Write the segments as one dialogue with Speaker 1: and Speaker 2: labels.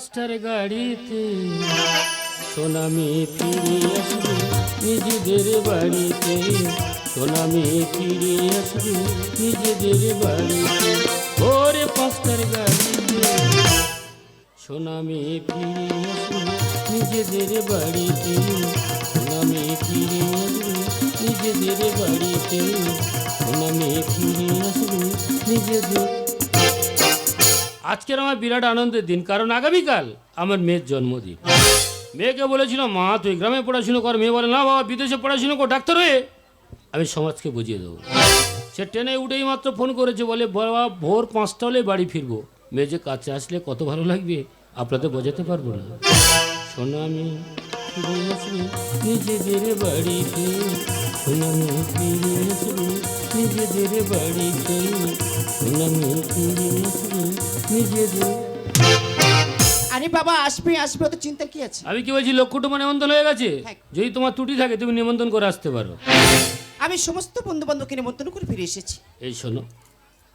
Speaker 1: পাঁচটার গাড়িতে। সোনামি ফিরে আসবে নিজেদের বাড়িতে। সোনামি ফিরে আসবে নিজেদের বাড়িতে। ভোরে পাঁচটার গাড়িতে। সোনামি ফিরে আসবে নিজেদের বাড়িতে। সোনামি ফিরে আসবে নিজেদের বাড়িতে। সোনামি ফিরে আসবে নিজেদের আজকের আমার বিরাট আনন্দের দিন, কারণ আগামীকাল আমার মেয়ের জন্মদিন। মেয়েকে বলেছিল, মা, তুই গ্রামে পড়াশুনো কর। মেয়ে বলে, না বাবা, বিদেশে পড়াশুনো কর, ডাক্তার হয়ে আমি সমাজকে বুঝিয়ে দেবো। সে ট্রেনে উঠেই মাত্র ফোন করেছে, বলে, বাবা, ভোর পাঁচটা হলে বাড়ি ফিরবো। মেয়ে যে কাছে আসলে কত ভালো লাগবে, আপনাদের বোঝাতে পারব না। শোনো আমি নিজেদের বাড়িতে সোনামি ফিরে আসবে নিজেদের বাড়িতে সোনামি ফিরে আসবে নিজেদের
Speaker 2: আরে বাবা আসবে আসবে তো চিন্তা কি আছে
Speaker 1: আমি কি বলছি লক্ষ টুমা নিমন্ত্রণ হয়ে গেছে
Speaker 2: হ্যাঁ।
Speaker 1: যদি তোমার ত্রুটি থাকে তুমি নিমন্ত্রণ করে আসতে পারো
Speaker 2: আমি সমস্ত বন্ধু বান্ধবকে নিমন্ত্রণ করে ফিরে এসেছি
Speaker 1: এই শোনো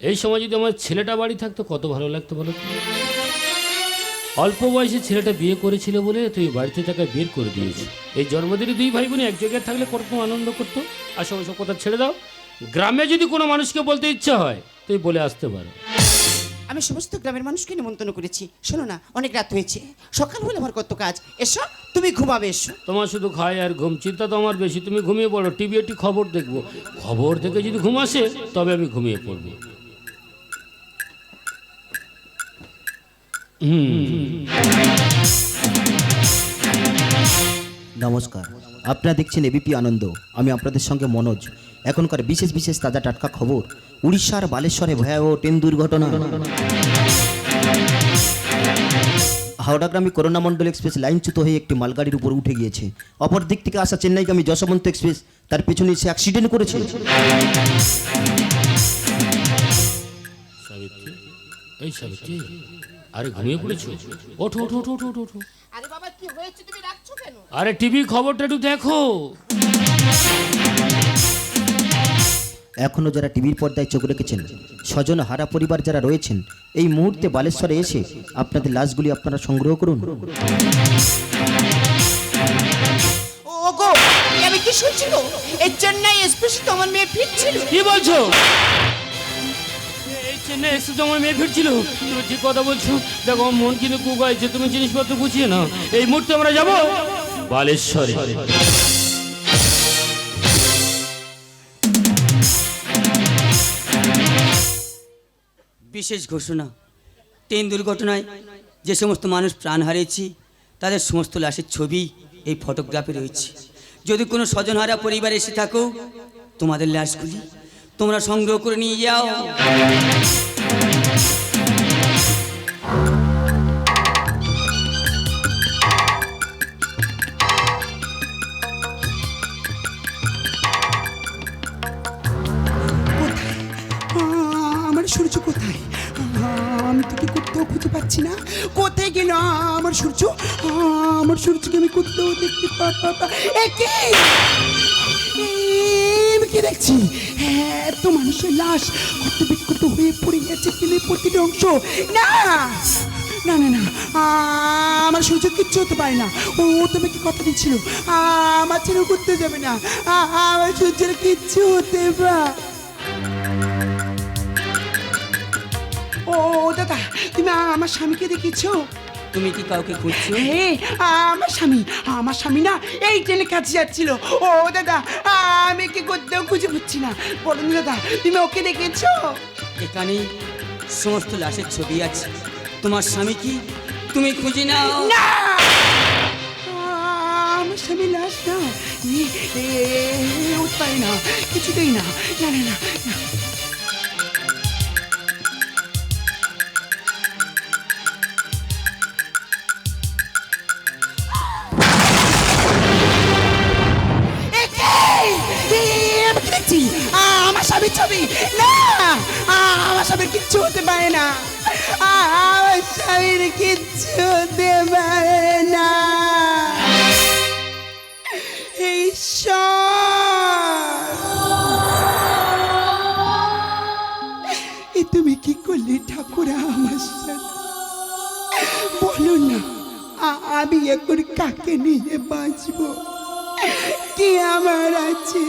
Speaker 1: এই সময় যদি আমার ছেলেটা বাড়ি থাকতো কত ভালো লাগতো বলো? অল্প বয়সে ছেলেটা বিয়ে করেছিল বলে তুই বাড়িতে তাকে বের করে দিয়েছি এই জন্মদিনে দুই ভাই বোন এক জায়গায় থাকলে কত আনন্দ করতো? আসো ওইসব কথা ছেড়ে দাও। গ্রামে যদি কোনো মানুষকে বলতে ইচ্ছা হয় তুই বলে আসতে পারো।
Speaker 2: আমি সমস্ত গ্রামের মানুষকে নিমন্ত্রণ করেছি। শোনো না অনেক রাত হয়েছে। সকাল হলে আমার কত কাজ। এসো তুমি ঘুমাবে এসো।
Speaker 1: তোমার শুধু খায় আর ঘুম চিন্তা তো আমার বেশি। তুমি ঘুমিয়ে পড়ো টিভি একটি খবর দেখব। খবর থেকে যদি ঘুম আসে তবে আমি ঘুমিয়ে পড়ব।
Speaker 3: নমস্কার। আপনারা দেখছেন এবিপি আনন্দ। আমি আপনাদের সঙ্গে মনোজ। এখনকার বিশেষ বিশেষ তাজা টাটকা খবর, উড়িষ্যার বালেশ্বরে ভয়াবহ ট্রেন দুর্ঘটনা। হাওড়াগ্রামী করোনা মণ্ডল এক্সপ্রেস লাইনচ্যুত হয়ে একটি মালগাড়ির উপর উঠে গিয়েছে। অপর দিক থেকে আসা চেন্নাইগামী যশবন্ত এক্সপ্রেস, তার পেছনে সে অ্যাক্সিডেন্ট করেছে।
Speaker 1: এই সাবিত্রী আরে ঘুমিয়ে পড়েছো? ওঠো ওঠো ওঠো ওঠো ওঠো,
Speaker 2: আরে বাবা কি হয়েছে? তুমি রাখছো কেন?
Speaker 1: আরে টিভি খবরটা একটু দেখো।
Speaker 3: এখনও যারা টিভির পর্দায় চোখ রেখেছেন স্বজন হারা পরিবার যারা রয়েছেন এই মুহূর্তে বালেশ্বরে এসে আপনাদের লাশগুলি আপনারা সংগ্রহ করুন।
Speaker 2: ও গো আমি কি শুনছিল এই চেন্নাই এক্সপ্রেসে তো আমার মেয়ে ফিরছিল।
Speaker 1: কি বলছো? চেন্নাই এক্সপ্রেস আমার মেয়ে ফিরছিল। তুমি ঠিক কথা বলছো। দেখো আমার মন কিন্তু কুকাইছে তুমি জিনিসপত্র গুছিয়ে নাও। এই মুহূর্তে আমরা যাব বালেশ্বরে।
Speaker 4: বিশেষ ঘোষণা। ট্রেন দুর্ঘটনায় যে সমস্ত মানুষ প্রাণ হারিয়েছি, তাদের সমস্ত লাশের ছবি এই ফটোগ্রাফে রয়েছে। যদি কোনো স্বজনহারা পরিবার এসে থাকো, তোমাদের লাশগুলি তোমরা সংগ্রহ করে নিয়ে যাও।
Speaker 5: আমার সূর্য কোথায়? আমি তোকে কোথাও খুঁজে পাচ্ছি না। কোথায় গেল আমার সূর্য? আমার সূর্যকে আমি কোথাও দেখতে পাবো একে আমি দেখছি হ্যাঁ, এত মানুষের লাশ কত বিক্ষত হয়ে পড়ে গেছে প্রতিটি অংশ। না না না না আমার সূর্য কিচ্ছু হতে পারে না। ও তোমাকে কথা দিচ্ছিল? আমার ছেড়ে করতে যাবে না। আমার সূর্যের কিচ্ছু হতে পারে ও দাদা তুমি আমার স্বামীকে দেখেছ
Speaker 4: তুমি কি কাউকে খুঁজছো?
Speaker 5: হে আমার স্বামী আমার স্বামী না এই ট্রেনে কাছে যাচ্ছিল। ও দাদা আমি কি করতেও খুঁজে পাচ্ছি না। বলুন দাদা তুমি ওকে দেখেছ?
Speaker 4: এখানেই সমস্ত লাশের ছবি আছে। তোমার স্বামী কি তুমি খুঁজে নাও?
Speaker 5: না! আমার স্বামী লাশ না। তাই না কিছুতেই না না না না। ছবি? না! আমার স্বামীর কিচ্ছু হতে পারে না। আমার স্বামীর কিচ্ছু হতে পারে না। তুমি কি করলে ঠাকুর আমার বলো না আমি এখন কাকে নিয়ে বাঁচবো? কি আমার আছে?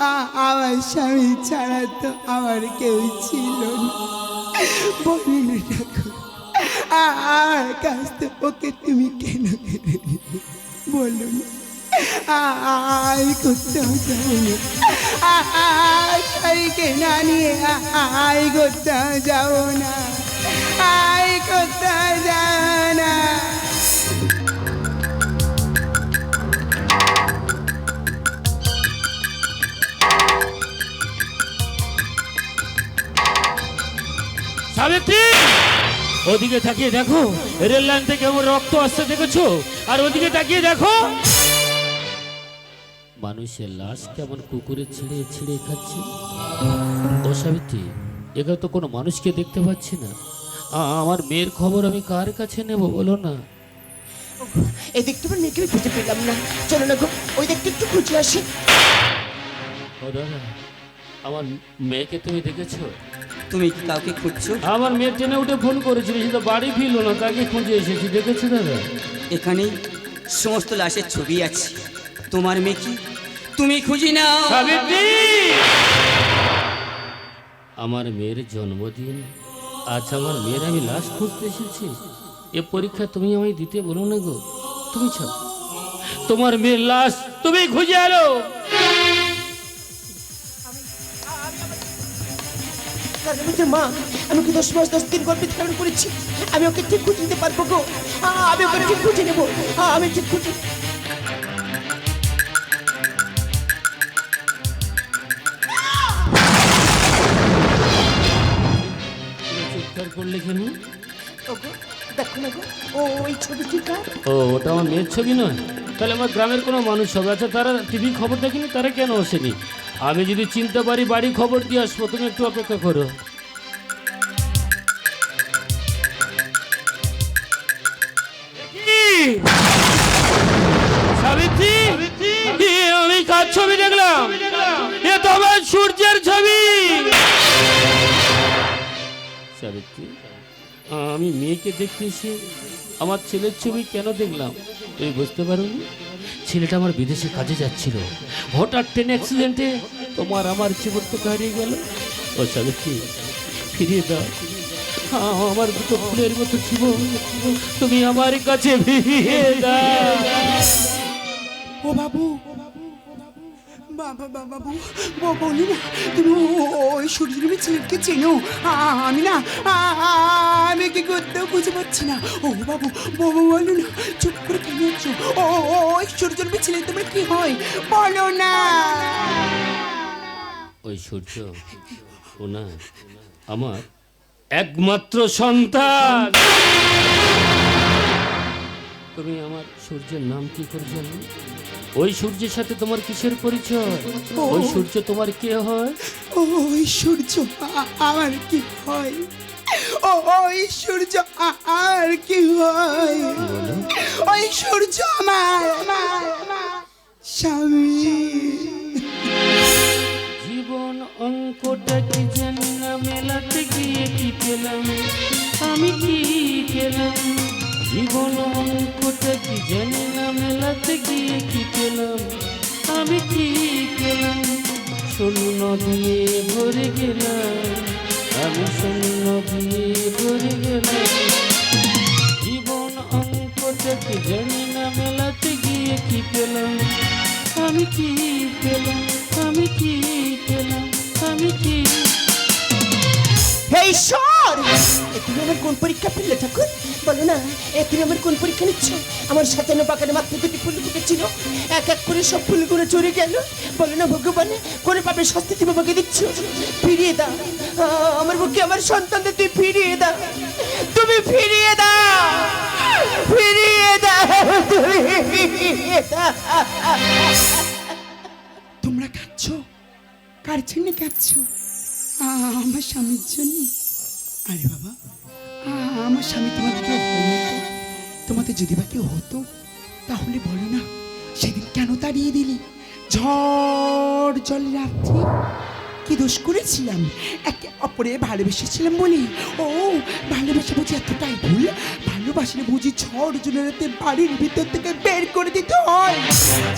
Speaker 5: আমার স্বামী ছাড়া তো আমার কেউ ছিল না। বলুন ঠাকুর, আমার কাছ থেকে ওকে তুমি কেন? বলুন আ- আ- আমি কোথাও না। স্বামীকে না নিয়ে আ- আ- আমি কোথাও যাব না। আমি কোথাও যাব না।
Speaker 1: সাবিত্রী ওদিকে তাকিয়ে দেখো রেল লাইন থেকে আমার রক্ত আসছে দেখেছ? আর ওদিকে তাকিয়ে দেখো। মানুষের লাশ কেমন কুকুরে ছিঁড়ে ছিঁড়ে খাচ্ছে? ও সাবিত্রী এখানে তো কোনো মানুষকে দেখতে পাচ্ছি না। আমার মেয়ের খবর আমি কার কাছে নেব বলো না?
Speaker 2: এই দেখতে পার মেয়েকে খুঁজে পেলাম না। চলো না গো ওই দেখতে একটু খুঁজে আসি।
Speaker 1: ও দাদা আমার মেয়েকে তুমি দেখেছ?
Speaker 4: তুমি কি কাউকে খুঁজছো?
Speaker 1: আমার মেয়ে ট্রেনে উঠে ফোন করেছিল সে তো বাড়ি ফিরলো না তাকে খুঁজে এসেছি দেখেছ দাদা?
Speaker 4: এখানে সমস্ত লাশের ছবি আছে। তোমার মেয়ে কি? তুমি খুঁজি নাও।
Speaker 1: সাবিত্রী! আমার মেয়ের জন্মদিন। আজ আমার মেয়ের আমি লাশ খুঁজতে এসেছি। এ পরীক্ষা তুমি আমায় দিতে বলো না গো। তুমি ছাড়। তোমার মেয়ের লাশ তুমি খুঁজে আলো
Speaker 2: কারণ আমি মা আমি কি দশ মাস দশ দিন গর্ভে ধারণ করেছি। আমি ওকে ঠিক খুঁজে নিতে পারব গো। আমি ওকে ঠিক খুঁজে নেব। আমি ঠিক খুঁজে
Speaker 1: চিৎকার করলে কেন
Speaker 2: দেখো না গো ও ওই ছবিটি কার?
Speaker 1: ও ওটা আমার মেয়ের ছবি নয়। তাহলে আমার গ্রামের কোনো মানুষ হবে? আচ্ছা তারা টিভি খবর দেখেনি? তারা কেন আসেনি? আমি যদি চিনতে পারি বাড়ি খবর দিয়ে আসব তুমি একটু অপেক্ষা করো। আমি কার ছবি দেখলাম? এ তো আমার সূর্যের ছবি। সাবিত্রী আমি মেয়েকে দেখতে এসে আমার ছেলের ছবি কেন দেখলাম? তুমি বুঝতে পারো ছেলেটা আমার বিদেশে কাজে যাচ্ছিল। হঠাৎ ট্রেন অ্যাক্সিডেন্টে তোমার আমার জীবন তো হারিয়ে গেল। ও সাবিত্রী ফিরিয়ে দাও। আমার দুটো ফুলের মতো জীবন। তুমি আমার কাছে ফিরিয়ে
Speaker 5: ও বাবু বাবা বাবা বলি না তুমি ওই সূর্যরূপী ছেলেকে চেনো? আমি না আমি কি করতেও বুঝে পাচ্ছি না। ও, বাবু বাবু বলো না চুপ করে ও, ও- ওই সূর্যরূপী ছেলে তোমার কি হয়? বলো না।
Speaker 1: ওই সূর্য, ও না, আমার একমাত্র সন্তান। তুমি আমার সূর্যের নাম কি করে জানো? ওই সূর্যের সাথে তোমার কিসের পরিচয়? ওই সূর্য তোমার কে হয়?
Speaker 5: ও ওই সূর্য আমার কি হয়? ও ওই সূর্য আর কি হয়? ওই সূর্য আমার স্বামী।
Speaker 1: জীবন অঙ্কটা কি জানি মেলাতে গিয়ে কি পেলাম? আমি কি পেলাম? জীবন অঙ্কটা কি জানি না মেলাতে গিয়ে কি পেলাম? আমি কি পেলাম শূন্য দিয়ে ভরে গেলাম, আমি শূন্য দিয়ে ভরে গেলাম। জীবন অঙ্কটা কি জানি না মেলাতে গিয়ে কি পেলাম? আমি কি পেলাম আমি কি পেলাম আমি কি
Speaker 2: হে ঈশ্বর তুমি আমার কোন পরীক্ষা ফেললে ঠাকুর? বলো না, এ তুমি আমার কোন পরীক্ষা নিচ্ছ? আমার সাজানো বাগানে মাত্র দুটি ফুল ফুটেছিল। এক এক করে সব ফুলগুলো চড়ে গেল। বলো না, ভগবান করে পাবে শাস্তি তুমি আমাকে দিচ্ছ? ফিরিয়ে দাও। আমার বুকে আমার সন্তানদের তুই ফিরিয়ে দাও। তুমি ফিরিয়ে দাও। ফিরিয়ে দাও। ফিরিয়ে দাও।
Speaker 5: তোমরা কাঁদছ? কার জন্য কাঁদছ? আমার স্বামীর জন্য। আরে বাবা আমার স্বামী তোমাদের কেউ হয় তোমাদের যদি বা কেউ হতো, তাহলে বলো না, সেদিন কেন তাড়িয়ে দিলি? ঝড় জল রাত্রি। কি দোষ করেছিলাম? একে অপরে ভালোবেসেছিলাম বলি? ও, ভালোবেসে বুঝি এতটাই ভুল? ভালোবাসলে বুঝি ঝড় জোনারাতে বাড়ির ভিতর থেকে বের করে দিতে হয়।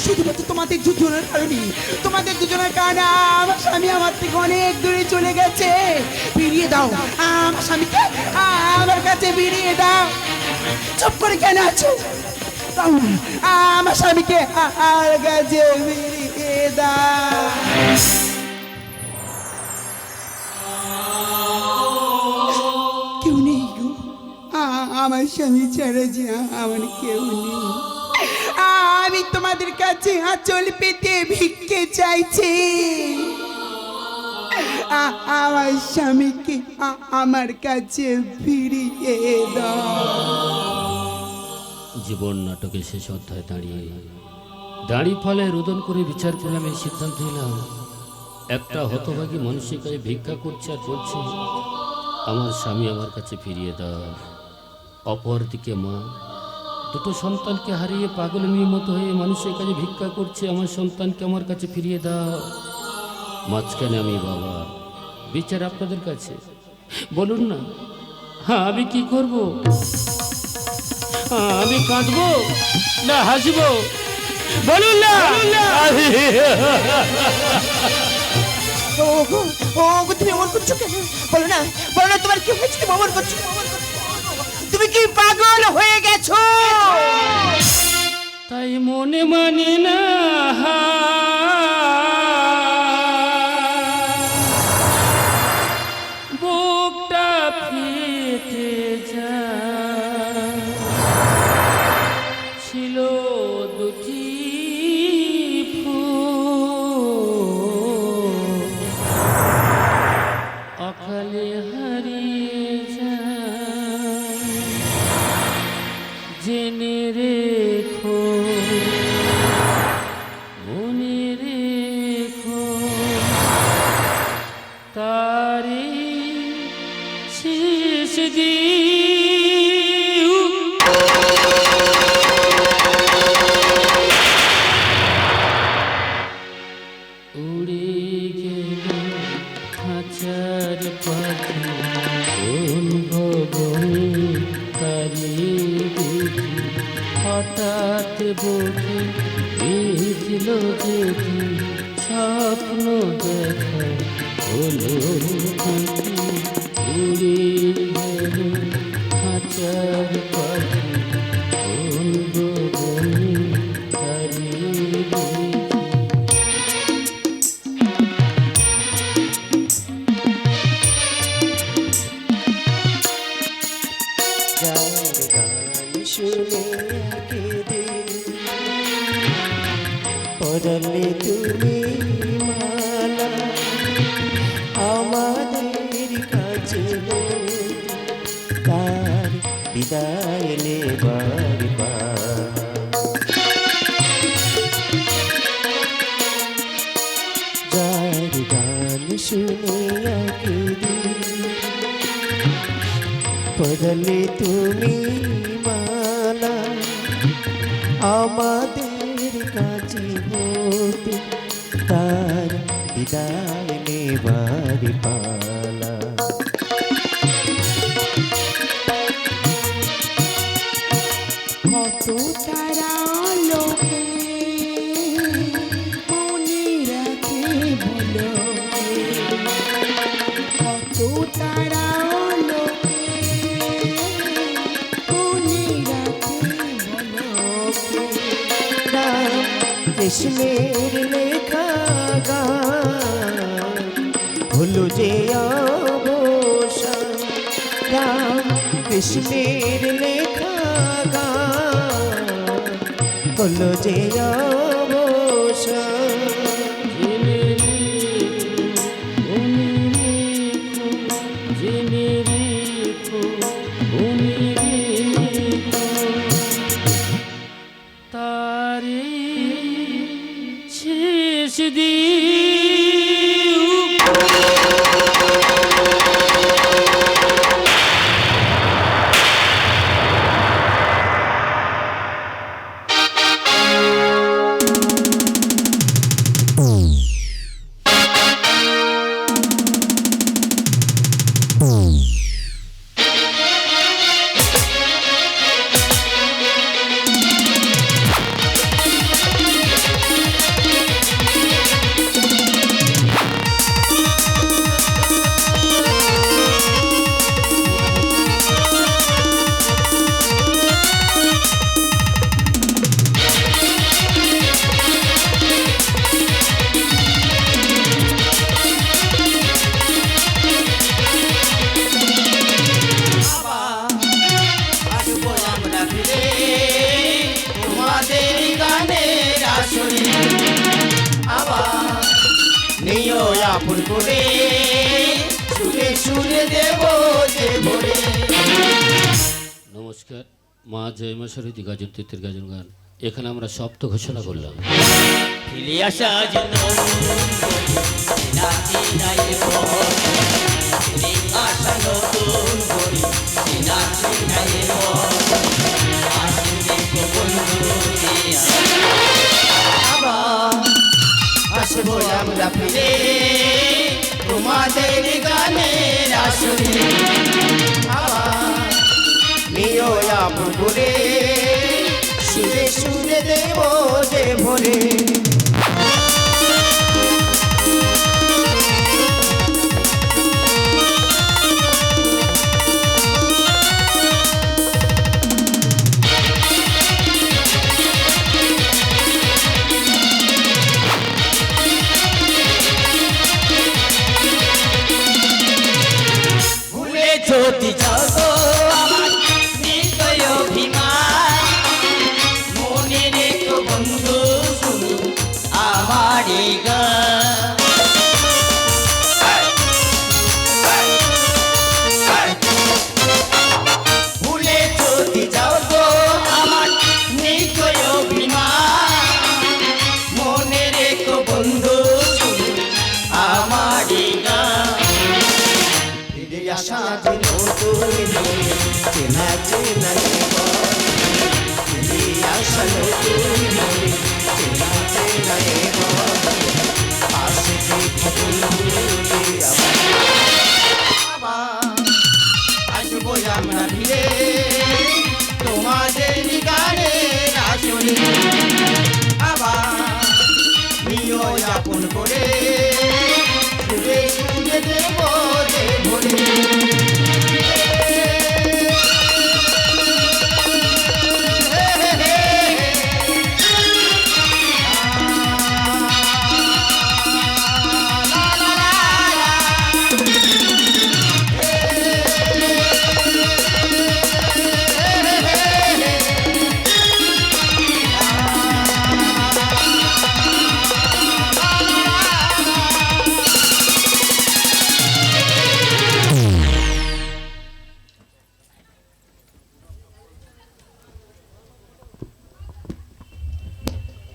Speaker 5: শুধুমাত্র তোমাদের দুজনের কারণে। তোমাদের দুজনের কারণে আমার স্বামী আমার থেকে অনেক দূরে চলে গেছে। ফিরিয়ে দাও। আমার স্বামীকে আমার কাছে ফিরিয়ে দাও। চুপ করে কেন আছো? দাও। আমার স্বামীকে আমার কাছে ফিরিয়ে দাও। আমার স্বামী ছাড়া যে আমার কেউ নেই। আমি তোমাদের কাছে আঁচল পেতে ভিক্ষে চাইছি। আমার স্বামীকে আমার কাছে ফিরিয়ে দাও।
Speaker 1: জীবন নাটকের শেষ অধ্যায় দাঁড়িয়ে। দাঁড়ি ফলে রোদন করে বিচার করে এই সিদ্ধান্ত নিলাম, একটা হতভাগী মানুষের কাছে ভিক্ষা করছে আর বলছে, আমার স্বামী আমার কাছে ফিরিয়ে দাও। অপর দিকে মা দুটো সন্তানকে হারিয়ে পাগল মেয়ের মতো হয়ে মানুষের কাছে ভিক্ষা করছে আমার সন্তানকে আমার কাছে ফিরিয়ে দাও। মাঝখানে আমি বাবা বিচার আপনাদের কাছে। বলুন না হ্যাঁ আমি কি করব? আমি কাঁদবো না হাসবো? বলুন না!
Speaker 2: ও ও তুমি অমন করছ কেন? বলো না বলো না তোমার কি হয়েছে? তুমি অমন করছ অমন করছ? তুমি কি পাগল হয়ে গেছো?
Speaker 1: তাই মনে মানে না। বোঝে বিজল স্বপ্ন দেখা হলো উড়ে
Speaker 2: পড়লে তুমি মালা আমাদের কাছে হতে তার বিদায় নেবার পালা।
Speaker 5: কত
Speaker 2: কৃষ্ণের লেখা গান হলো যে অবসান রাম কৃষ্ণের লেখা গান হলো যে অবসান
Speaker 6: আপন করে সুরে সুরে দেব যে ভরে।
Speaker 1: নমস্কার মা জয় মা সরস্বতী গাজন গান। এখানে আমরা সপ্ত ঘোষণা করলাম।
Speaker 6: ফিরে আসা যেন গানের আবার নিও আপন সুরে সুরে দেব যে ভরে। সাজিল তুমি চেনা চেনা আসলো তুমি